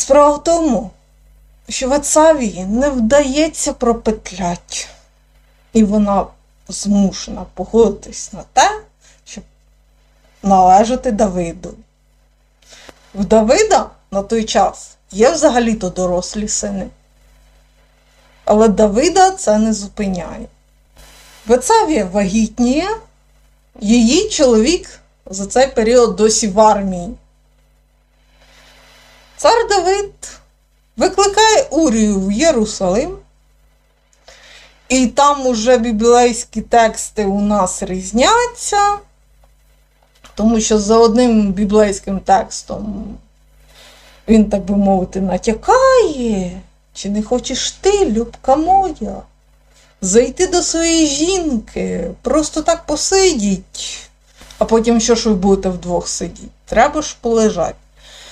справа в тому, що Вацавії не вдається пропетлять, і вона змушена погодитись на те, щоб належати Давиду. В Давида на той час є взагалі-то дорослі сини. Але Давида це не зупиняє. Вецавія вагітніє, її чоловік за цей період досі в армії. Цар Давид викликає Урію в Єрусалим, і там уже біблейські тексти у нас різняться, тому що за одним біблейським текстом він, так би мовити, натякає, чи не хочеш ти, любка моя, зайти до своєї жінки, просто так посидіть, а потім що ж ви будете вдвох сидіти? Треба ж полежати.